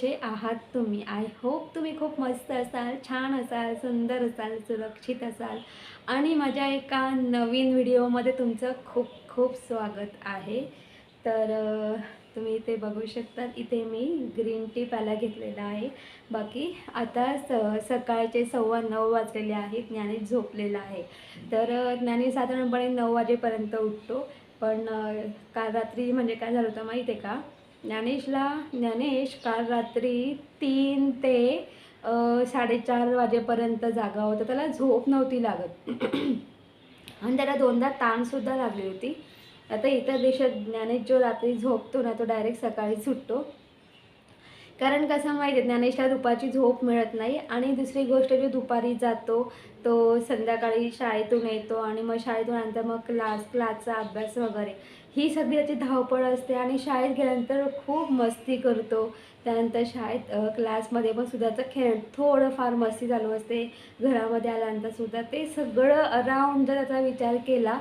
जे आहात तुम्ही? आय होप तुम्ही खूप मस्त असाल छान असाल सुंदर असाल सुरक्षित असाल. आणि माझ्या एका नवीन व्हिडिओमध्ये तुमचं खूप खूप स्वागत आहे. तर तुम्ही इथे बघू शकतात इथे मी ग्रीन टी प्यायला घेतलेला आहे. बाकी आता स सकाळचे सव्वा नऊ वाजलेले आहेत ज्ञानी झोपलेला आहे. तर ज्ञानी साधारणपणे नऊ वाजेपर्यंत उठतो. पण काल रात्री म्हणजे काय झालं होतं माहिती आहे का? ज्ञानेशला ज्ञानेश काल रात्री तीन ते साडेचार वाजेपर्यंत जागा होता त्याला झोप नव्हती लागत. आणि त्याला दोनदा ताणसुद्धा लागली होती. आता इतर देशात ज्ञानेश जो रात्री झोपतो ना तो डायरेक्ट सकाळी सुटतो. कारण कसं माहिती आहे ज्ञानेशला दुपारची झोप मिळत नाही. आणि दुसरी गोष्ट जो दुपारी जातो तो संध्याकाळी शाळेतून येतो. आणि मग शाळेतून नंतर मग क्लास क्लासचा अभ्यास वगैरे. ही सगळी त्याची धावपळ असते आणि शाळेत गेल्यानंतर खूप मस्ती करतो. त्यानंतर शाळेत क्लासमध्ये पण सुद्धा त्याचा खेळ थोडंफार मस्ती चालू असते. घरामध्ये आल्यानंतर सुद्धा ते सगळं अराऊंड जर त्याचा विचार केला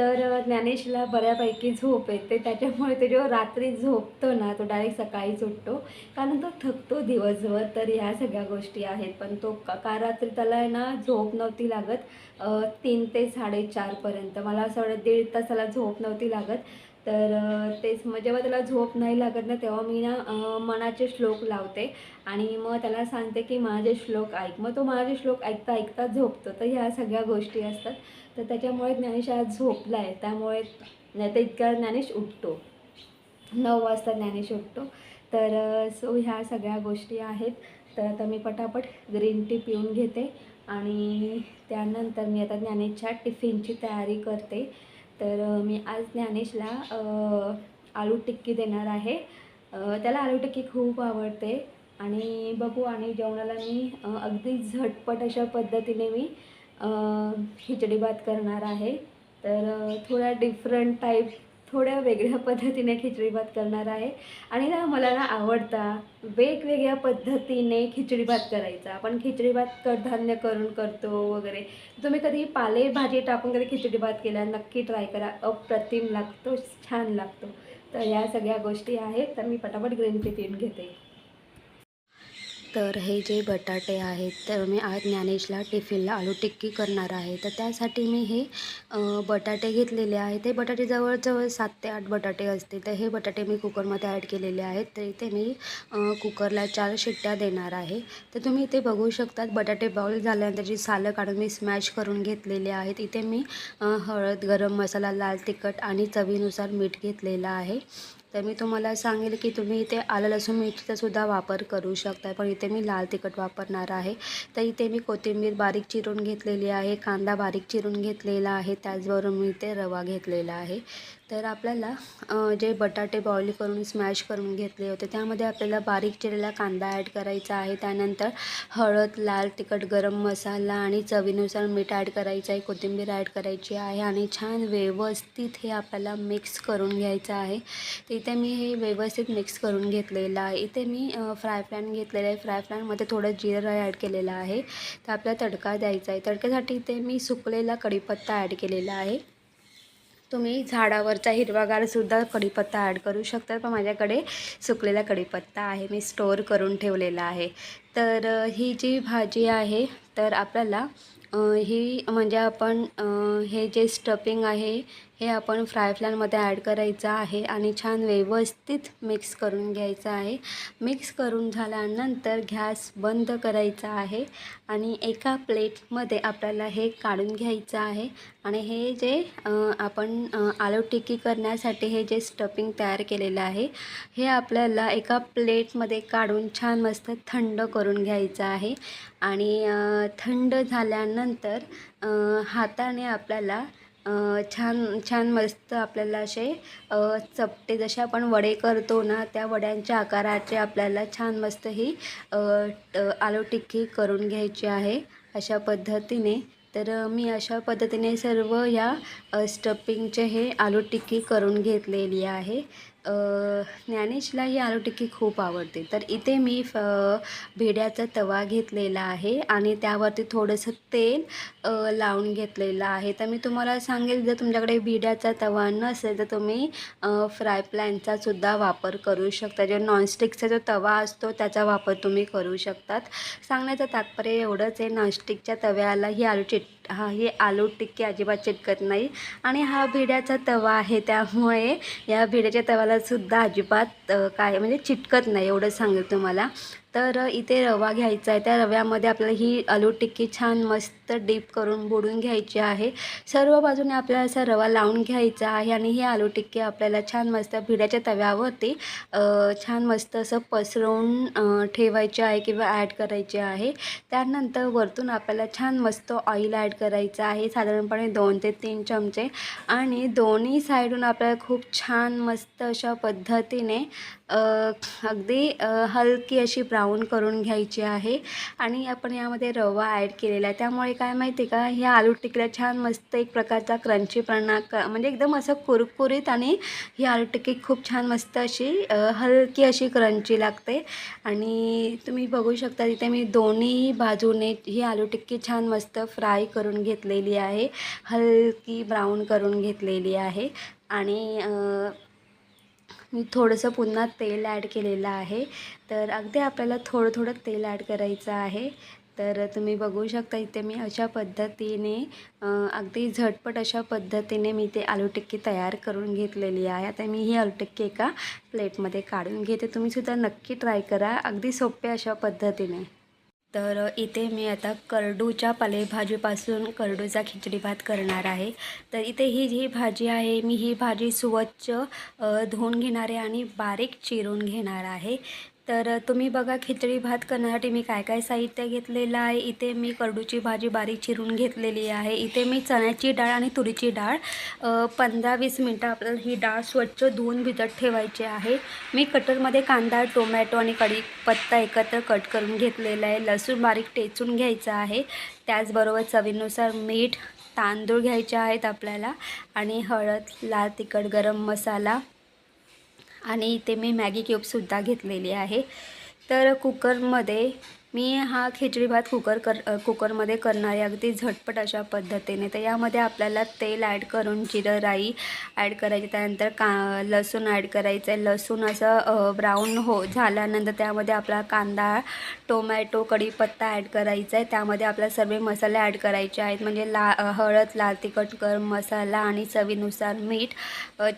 तर ज्ञानेशला बऱ्यापैकी झोप येते. त्याच्यामुळे ते जेव्हा रात्री झोपतो ना तो डायरेक्ट सकाळीच उठतो. कारण तो थकतो दिवसभर तर ह्या सगळ्या गोष्टी आहेत. पण तो का रात्री त्याला आहे ना झोप नव्हती लागत तीन ते साडेचारपर्यंत मला असं वाटतं दीड तासाला झोप नव्हती लागत. तर तेच मग जेव्हा त्याला झोप नाही लागत ना तेव्हा मी ना मनाचे श्लोक लावते. आणि मग त्याला सांगते की माझे श्लोक ऐक. मग तो माझे श्लोक ऐकता ऐकता झोपतो. तर ह्या सगळ्या गोष्टी असतात. तर त्याच्यामुळे ज्ञानेश आज झोपला आहे त्यामुळे नाही तर इतक्या ज्ञानेश उठतो. नऊ वाजता ज्ञानेश उठतो. तर सो ह्या सगळ्या गोष्टी आहेत. तर आता मी पटापट ग्रीन टी पिऊन घेते. आणि त्यानंतर मी आता ज्ञानेशच्या टिफिनची तयारी करते. तर मी आज ज्ञानेशला आलू टिक्की देणार आहे. त्याला आलू टिक्की खूप आवडते आणि बघू आणि जेवणाला मी अगदी झटपट अशा पद्धतीने मी खिचडी भात करणार आहे. तर थोडा डिफरंट टाईप थोड्या वेगळ्या पद्धतीने खिचडी भात करणार आहे. आणि ना मला ना आवडता वेगवेगळ्या पद्धतीने खिचडी भात करायचा. आपण खिचडी भात कडधान्य करून करतो वगैरे. तुम्ही कधी पालेभाजी टाकून कधी खिचडी भात केला नक्की ट्राय करा. अप्रतिम लागतो छान लागतो. तर या सगळ्या गोष्टी आहेत. तर मी पटापट ग्रीन टी पिऊन घेते. तर हे जे बटाटे आहेत तर मी आज ज्ञानेशला टिफिनला आलू टिक्की करणार आहे. तर त्यासाठी मी हे बटाटे घेतलेले आहेत. ते बटाटे जवळजवळ सात ते आठ बटाटे असतील. तर हे बटाटे मी कुकरमध्ये ॲड केलेले आहेत. तर इथे मी कुकरला चार शिट्ट्या देणार आहे. तर तुम्ही इथे बघू शकतात बटाटे बॉईल झाल्यानंतर जी सालं काढून मी स्मॅश करून घेतलेले आहेत. इथे मी हळद गरम मसाला लाल तिखट आणि चवीनुसार मीठ घेतलेलं आहे. तर मी तुम्हाला सांगेल की तुम्ही इथे आलं लसूण मिरचीचा सुद्धा वापर करू शकता पण इथे मी लाल तिखट वापरणार आहे. तर इथे मी कोथिंबीर बारीक चिरून घेतलेली आहे. कांदा बारीक चिरून घेतलेला आहे. त्याचबरोबर मी इथे रवा घेतलेला आहे. तर आपल्याला जे बटाटे बॉईल करून स्मॅश करून घेतले होते त्यामध्ये आपल्याला बारीक चिरलेला कांदा ॲड करायचा आहे. त्यानंतर हळद लाल तिखट गरम मसाला आणि चवीनुसार मीठ ॲड करायचं आहे. कोथिंबीर ॲड करायची आहे आणि छान व्यवस्थित हे आपल्याला मिक्स करून घ्यायचं आहे. तर इथे मी हे व्यवस्थित मिक्स करून घेतलेलं आहे. इथे मी फ्राय पॅन घेतलेलं आहे. फ्राय पॅनमध्ये थोडं जिरं ॲड केलेलं आहे. तर आपल्याला तडका द्यायचा आहे. तडक्यासाठी इथे मी सुकलेला कढीपत्ता ॲड केलेला आहे. तुम्ही झाडावरचा हिरवागारसुद्धा कढीपत्ता ॲड करू शकता. पण माझ्याकडे सुकलेला कढीपत्ता आहे. मी स्टोअर करून ठेवलेला आहे. तर ही जी भाजी आहे तर आपल्याला ही म्हणजे आपण हे जे स्टफिंग आहे हे आपण फ्राय फ्लॅनमध्ये ॲड करायचं आहे आणि छान व्यवस्थित मिक्स करून घ्यायचं आहे. मिक्स करून झाल्यानंतर गॅस बंद करायचा आहे आणि एका प्लेटमध्ये आपल्याला हे काढून घ्यायचं आहे. आणि हे जे आपण आलू टिक्की करण्यासाठी हे जे स्टफिंग तयार केलेलं आहे हे आपल्याला एका प्लेटमध्ये काढून छान मस्त थंड करून घ्यायचं आहे. आणि थंड झाल्यानंतर हाताने आपल्याला छान छान मस्त आपल्याला असे चपटे जसे आपण वडे करतो ना त्या वड्यांच्या आकाराचे आपल्याला छान मस्त ही आलू टिक्की करून घ्यायची आहे अशा पद्धतीने. तर मी अशा पद्धतीने सर्व या स्टपिंगचे स्टफिंगचे हे आलू टिक्की करून घेतलेली आहे. ज्ञानेशला ही आलू टिक्की खूप आवडते. तर इथे मी फ भेड्याचा तवा घेतलेला आहे आणि त्यावरती थोडंसं तेल लावून घेतलेलं आहे. तर मी तुम्हाला सांगेल जर तुमच्याकडे भिड्याचा तवा नसेल तर तुम्ही फ्राय पॅनचा सुद्धा वापर करू शकता. जे नॉनस्टिकचा जो तवा असतो त्याचा वापर तुम्ही करू शकतात. सांगण्याचं तात्पर्य एवढंच आहे नॉनस्टिकच्या तव्याला ही आलू चिट हा ही आलू टिक्की अजिबात चिटकत नाही. आणि हा भिड्याचा तवा आहे त्यामुळे या भिड्याच्या तवालासुद्धा अजिबात काय म्हणजे चिटकत नाही एवढं सांगेल तुम्हाला. तर इथे रवा घ्यायचा आहे. त्या रव्यामध्ये आपल्याला ही आलू टिक्की छान मस्त डीप करून बुडून घ्यायची आहे. सर्व बाजूने आपल्याला असा रवा लावून घ्यायचा आहे आणि ही आलू टिक्की आपल्याला छान मस्त भिड्याच्या तव्यावरती छान मस्त असं पसरवून ठेवायचे आहे किंवा ॲड करायचे आहे. त्यानंतर वरतून आपल्याला छान मस्त ऑइल ॲड करायचं आहे. साधारणपणे दोन ते तीन चमचे. आणि दोन्ही साईडून आपल्याला खूप छान मस्त अशा पद्धतीने अगदी हलकी अशी ब्राऊन करून घ्यायची आहे. आणि आपण यामध्ये रवा ॲड केलेला आहे. त्यामुळे काय माहिती आहे का ह्या आलू टिक्कीला छान मस्त एक प्रकारचा क्रंचीपणा क म्हणजे एकदम असं कुरकुरीत आणि ही आलू टिक्की खूप छान मस्त अशी हलकी अशी क्रंची लागते. आणि तुम्ही बघू शकता तिथे मी दोन्ही बाजूने ही आलू टिक्की छान मस्त फ्राय करून घेतलेली आहे. हलकी ब्राऊन करून घेतलेली आहे. आणि मी थोडंसं पुन्हा तेल ॲड केलेलं आहे. तर अगदी आपल्याला थोडं थोडं तेल ॲड करायचं आहे. तर तुम्ही बघू शकता इथे मी अशा पद्धतीने अगदी झटपट अशा पद्धतीने मी ते आलू टिक्की तयार करून घेतलेली आहे. आता मी ही आलू टिक्की एका प्लेटमध्ये काढून घेते. तुम्हीसुद्धा नक्की ट्राय करा. अगदी सोप्या अशा पद्धतीने. तर इथे मी आता करडूच्या पालेभाजीपासून करडूचा खिचडी भात करणार आहे. तर इथे ही जी भाजी आहे मी ही भाजी स्वच्छ धुवून घेणार आहे आणि बारीक चिरून घेणार आहे. तर तुम्ही बघा खिचडी भात करण्यासाठी मी काय काय साहित्य घेतलेलं आहे. इथे मी करडूची भाजी बारीक चिरून घेतलेली आहे. इथे मी चण्याची डाळ आणि तुरीची डाळ. पंधरा वीस मिनटं आपल्याला ही डाळ स्वच्छ धुवून भिजत ठेवायची आहे. मी कटरमध्ये कांदा टोमॅटो आणि कढीपत्ता एकत्र कट करून घेतलेला आहे. लसूण बारीक टेचून घ्यायचा आहे. त्याचबरोबर चवीनुसार मीठ तांदूळ घ्यायचे आहेत आपल्याला. आणि हळद लाल तिखट गरम मसाला आणि इथे मी मॅगी क्यूबसुद्धा घेतलेली आहे. तर कुकरमध्ये मी हा खिचडी भात कुकर कर कुकरमध्ये करणार आहे अगदी झटपट अशा पद्धतीने. तर यामध्ये आपल्याला तेल ॲड करून जिरं राई ॲड करायची त्यानंतर का लसूण ॲड करायचं आहे लसूण असं ब्राऊन हो झाल्यानंतर त्यामध्ये आपला कांदा टोमॅटो कढीपत्ता ॲड करायचा आहे त्यामध्ये आपल्याला सर्व मसाले ॲड करायचे आहेत. म्हणजे ला हळद लाल तिखट गरम मसाला आणि चवीनुसार मीठ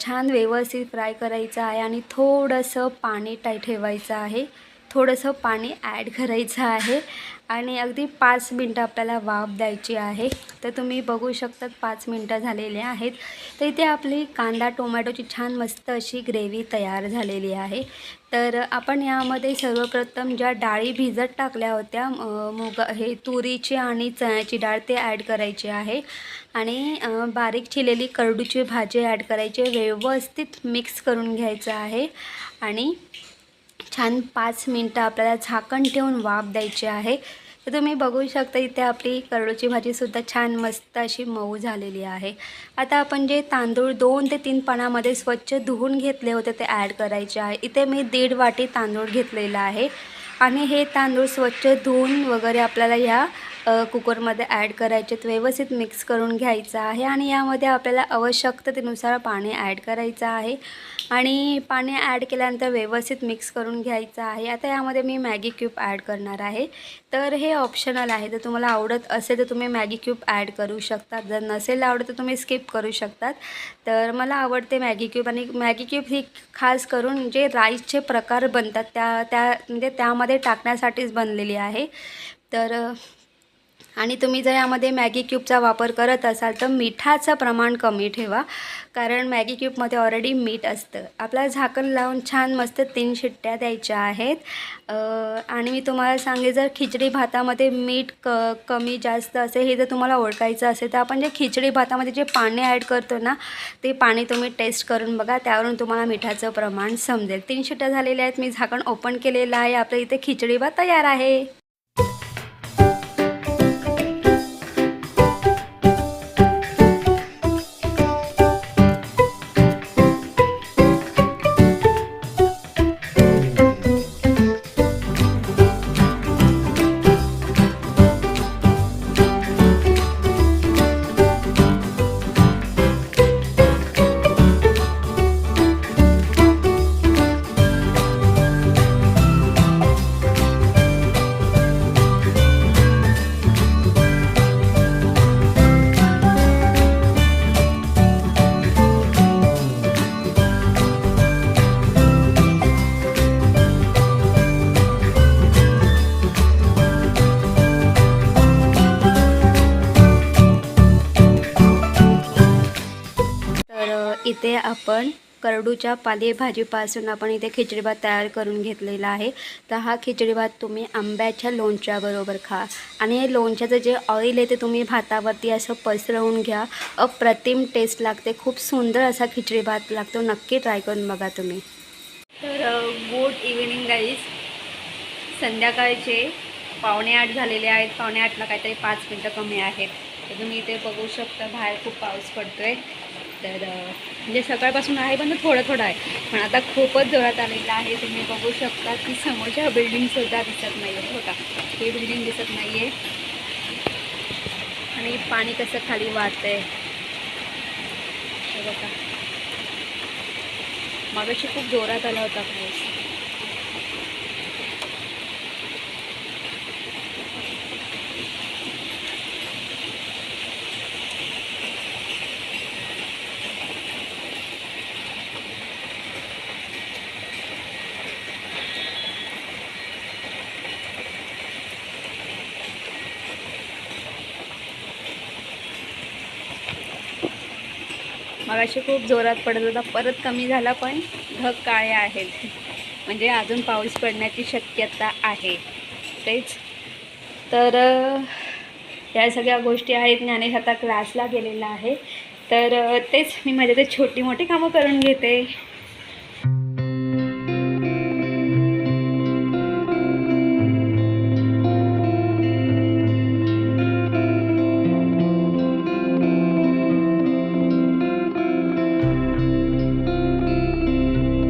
छान व्यवस्थित फ्राय करायचं आहे आणि थोडंसं पाणी टाय ठेवायचं आहे. थोडंसं पाणी ॲड करायचं आहे. आणि अगदी पाच मिनटं आपल्याला वाफ द्यायची आहे. तर तुम्ही बघू शकतात पाच मिनटं झालेली आहेत. तर इथे आपली कांदा टोमॅटोची छान मस्त अशी ग्रेव्ही तयार झालेली आहे. तर आपण यामध्ये सर्वप्रथम ज्या डाळी भिजत टाकल्या होत्या मुग हे तुरीची आणि चण्याची डाळ ते ॲड करायची आहे. आणि बारीक चिलेली करडूची भाजी ॲड करायची आहे. व्यवस्थित मिक्स करून घ्यायचं आहे. आणि छान पाच मिनटं आपल्याला झाकण ठेवून वाफ द्यायची आहे. तर तुम्ही बघू शकता इथे आपली करडूची भाजीसुद्धा छान मस्त अशी मऊ झालेली आहे. आता आपण जे तांदूळ दोन ते तीन पाण्यामध्ये स्वच्छ धुवून घेतले होते ते ॲड करायचे आहे. इथे मी दीड वाटी तांदूळ घेतलेला आहे. आणि हे तांदूळ स्वच्छ धुवून वगैरे आपल्याला ह्या कुकरमध्ये ॲड करायचे व्यवस्थित मिक्स करून घ्यायचं आहे आणि यामध्ये आपल्याला आवश्यकतेनुसार पाणी ॲड करायचं आहे. आणि पाणी ॲड केल्यानंतर व्यवस्थित मिक्स करून घ्यायचं आहे. आता यामध्ये मी मॅगी क्यूब ॲड करणार आहे. तर हे ऑप्शनल आहे. जर तुम्हाला आवडत असेल तर तुम्ही मॅगी क्यूब ॲड करू शकतात जर नसेल आवडत तर तुम्ही स्किप करू शकतात. तर मला आवडते मॅगी क्यूब आणि मॅगी क्यूब ही खास करून जे राईसचे प्रकार बनतात त्या त्या म्हणजे त्यामध्ये टाकण्यासाठीच बनलेली आहे. तर आणि तुम्ही जर यामध्ये मॅगी क्यूबचा वापर करत असाल तर मिठाचं प्रमाण कमी ठेवा कारण मॅगी क्यूबमध्ये ऑलरेडी मीठ असतं. आपल्याला झाकण लावून छान मस्त तीन शिट्ट्या द्यायच्या आहेत. आणि मी तुम्हाला सांगेल जर खिचडी भातामध्ये मीठ क कमी जास्त असेल हे जर तुम्हाला ओळखायचं असेल तर आपण जे खिचडी भातामध्ये जे पाणी ॲड करतो ना ते पाणी तुम्ही टेस्ट करून बघा त्यावरून तुम्हाला मिठाचं प्रमाण समजेल. तीन शिट्ट्या झालेल्या आहेत मी झाकण ओपन केलेलं आहे आपल्या इथे खिचडी भात तयार आहे. इथे आपण करडूच्या पालेभाजीपासून आपण इथे खिचडी भात तयार करून घेतलेला आहे. तर हा खिचडी भात तुम्ही आंब्याच्या लोणच्याबरोबर खा. आणि हे लोणच्याचं जे ऑइल आहे ते तुम्ही भातावरती असं पसरवून घ्या. अप्रतिम टेस्ट लागते. खूप सुंदर असा खिचडी भात लागतो. नक्की ट्राय करून बघा तुम्ही. तर गुड इव्हिनिंग गाईज संध्याकाळचे पावणे आठ झालेले आहेत. पावणे आठला काहीतरी पाच मिनटं कमी आहेत. तर तुम्ही इथे बघू शकता बाहेर खूप पाऊस पडतो आहे तर म्हणजे सकाळपासून आहे पण थोडं थोडं आहे. पण आता खूपच जोरात आलेला आहे. तुम्ही बघू शकता की समोरच्या बिल्डिंगसुद्धा दिसत नाही आहे बघा. ही बिल्डिंग दिसत नाही आहे आणि पाणी कसं खाली वाहतंय. आहे बघा. मागाशी खूप जोरात आला होता पाऊस. मगाशी खूप जोरात पडत होता. परत कमी झाला पण ढग काळे आहेत. म्हणजे अजून पाऊस पडण्याची शक्यता आहे. तेच. तर या सगळ्या गोष्टी आहेत. ज्ञानेश आता क्लासला गेलेला आहे. तर तेच मी माझ्या ते छोटी मोठी कामं करून घेते.